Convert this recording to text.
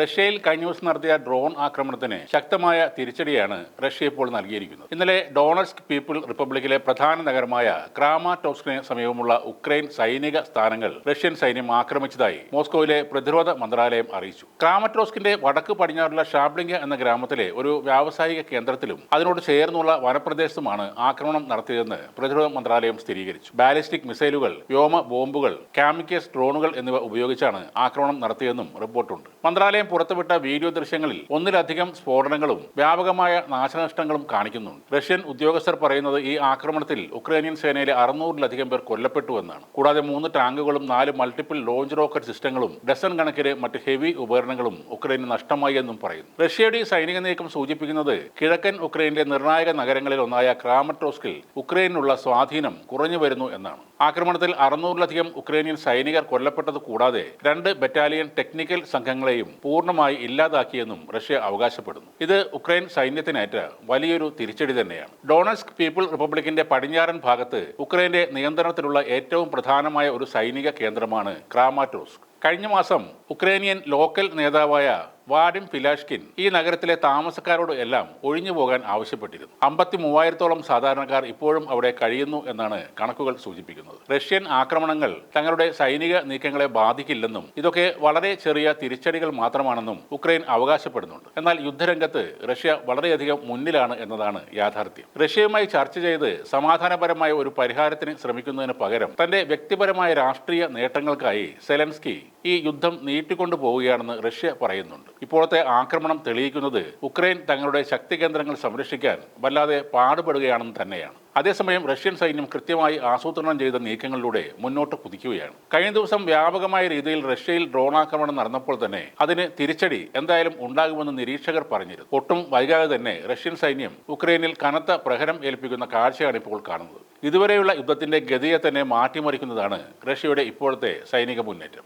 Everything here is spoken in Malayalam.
റഷ്യയിൽ കഴിഞ്ഞ ദിവസം നടത്തിയ ഡ്രോൺ ആക്രമണത്തിന് ശക്തമായ തിരിച്ചടിയാണ് റഷ്യ ഇപ്പോൾ നൽകിയിരിക്കുന്നത്. ഇന്നലെ ഡോണസ്ക് പീപ്പിൾ റിപ്പബ്ലിക്കിലെ പ്രധാന നഗരമായ ക്രാമാടോസ്കിന് സമീപമുള്ള ഉക്രൈൻ സൈനിക സ്ഥാനങ്ങൾ റഷ്യൻ സൈന്യം ആക്രമിച്ചതായി മോസ്കോയിലെ പ്രതിരോധ മന്ത്രാലയം അറിയിച്ചു. ക്രാമറ്റോസ്കിന്റെ വടക്ക് പടിഞ്ഞാറുള്ള ഷാബ്ലിംഗ എന്ന ഗ്രാമത്തിലെ ഒരു വ്യാവസായിക കേന്ദ്രത്തിലും അതിനോട് ചേർന്നുള്ള വനപ്രദേശത്തുമാണ് ആക്രമണം നടത്തിയതെന്ന് പ്രതിരോധ മന്ത്രാലയം സ്ഥിരീകരിച്ചു. ബാലിസ്റ്റിക് മിസൈലുകൾ വ്യോമ ബോംബുകൾ കാമിക്കസ് ഡ്രോണുകൾ എന്നിവ ഉപയോഗിച്ചാണ് ആക്രമണം നടത്തിയതെന്നും റിപ്പോർട്ടുണ്ട്. മന്ത്രാലയം പുറത്തുവിട്ട വീഡിയോ ദൃശ്യങ്ങളിൽ ഒന്നിലധികം സ്ഫോടനങ്ങളും വ്യാപകമായ നാശനഷ്ടങ്ങളും കാണിക്കുന്നുണ്ട്. റഷ്യൻ ഉദ്യോഗസ്ഥർ പറയുന്നത് ഈ ആക്രമണത്തിൽ ഉക്രൈനിയൻ സേനയിലെ അറുന്നൂറിലധികം പേർ കൊല്ലപ്പെട്ടുവെന്നാണ് കൂടാതെ മൂന്ന് ടാങ്കുകളും നാല് മൾട്ടിപ്പിൾ ലോഞ്ച് റോക്കറ്റ് സിസ്റ്റങ്ങളും ഡസൺ കണക്കിന് മറ്റ് ഹെവി ഉപകരണങ്ങളും ഉക്രൈന് നഷ്ടമായി എന്നും പറയുന്നു. റഷ്യയുടെ സൈനിക നീക്കം സൂചിപ്പിക്കുന്നത് കിഴക്കൻ ഉക്രൈനിലെ നിർണായക നഗരങ്ങളിൽ ഒന്നായ ക്രാമട്രോസ്കിൽ ഉക്രൈനിനുള്ള സ്വാധീനം കുറഞ്ഞു വരുന്നു എന്നാണ്. ആക്രമണത്തിൽ അറുന്നൂറിലധികം ഉക്രൈനിയൻ സൈനികർ കൊല്ലപ്പെട്ടത് കൂടാതെ രണ്ട് ബറ്റാലിയൻ ടെക്നിക്കൽ സംഘങ്ങളെയും പൂർണമായി ഇല്ലാതാക്കിയെന്നും റഷ്യ അവകാശപ്പെടുന്നു. ഇത് ഉക്രൈൻ സൈന്യത്തിനേറ്റ വലിയൊരു തിരിച്ചടി തന്നെയാണ്. ഡോണസ്ക് പീപ്പിൾ റിപ്പബ്ലിക്കിന്റെ പടിഞ്ഞാറൻ ഭാഗത്ത് ഉക്രൈന്റെ നിയന്ത്രണത്തിലുള്ള ഏറ്റവും പ്രധാനമായ ഒരു സൈനിക കേന്ദ്രമാണ് ക്രാമാറ്റോസ്ക്. കഴിഞ്ഞ മാസം ഉക്രൈനിയൻ ലോക്കൽ നേതാവായ വാഡിം ഫിലാഷ്കിൻ ഈ നഗരത്തിലെ താമസക്കാരോട് എല്ലാം ഒഴിഞ്ഞു പോകാൻ ആവശ്യപ്പെട്ടിരുന്നു. അമ്പത്തി മൂവായിരത്തോളം സാധാരണക്കാർ ഇപ്പോഴും അവിടെ കഴിയുന്നു എന്നാണ് കണക്കുകൾ സൂചിപ്പിക്കുന്നത്. റഷ്യൻ ആക്രമണങ്ങൾ തങ്ങളുടെ സൈനിക നീക്കങ്ങളെ ബാധിക്കില്ലെന്നും ഇതൊക്കെ വളരെ ചെറിയ തിരിച്ചടികൾ മാത്രമാണെന്നും ഉക്രൈൻ അവകാശപ്പെടുന്നുണ്ട്. എന്നാൽ യുദ്ധരംഗത്ത് റഷ്യ വളരെയധികം മുന്നിലാണ് എന്നതാണ് യാഥാർത്ഥ്യം. റഷ്യയുമായി ചർച്ച ചെയ്ത് സമാധാനപരമായ ഒരു പരിഹാരത്തിന് ശ്രമിക്കുന്നതിന് പകരം തന്റെ വ്യക്തിപരമായ രാഷ്ട്രീയ നേട്ടങ്ങൾക്കായി സെലൻസ്കി ഈ യുദ്ധം നീട്ടിക്കൊണ്ടു പോവുകയാണെന്ന് റഷ്യ പറയുന്നുണ്ട്. ഇപ്പോഴത്തെ ആക്രമണം തെളിയിക്കുന്നത് ഉക്രൈൻ തങ്ങളുടെ ശക്തി കേന്ദ്രങ്ങൾ സംരക്ഷിക്കാൻ വല്ലാതെ പാടുപെടുകയാണെന്ന് തന്നെയാണ്. അതേസമയം റഷ്യൻ സൈന്യം കൃത്യമായി ആസൂത്രണം ചെയ്ത നീക്കങ്ങളിലൂടെ മുന്നോട്ട് കുതിക്കുകയാണ്. കഴിഞ്ഞ ദിവസം വ്യാപകമായ രീതിയിൽ റഷ്യയിൽ ഡ്രോൺ ആക്രമണം നടന്നപ്പോൾ തന്നെ അതിന് തിരിച്ചടി എന്തായാലും ഉണ്ടാകുമെന്ന് നിരീക്ഷകർ പറഞ്ഞിരുന്നു. ഒട്ടും വൈകാതെ തന്നെ റഷ്യൻ സൈന്യം ഉക്രൈനിൽ കനത്ത പ്രഹരം ഏൽപ്പിക്കുന്ന കാഴ്ചയാണ് ഇപ്പോൾ കാണുന്നത്. ഇതുവരെയുള്ള യുദ്ധത്തിന്റെ ഗതിയെ തന്നെ മാറ്റിമറിക്കുന്നതാണ് റഷ്യയുടെ ഇപ്പോഴത്തെ സൈനിക മുന്നേറ്റം.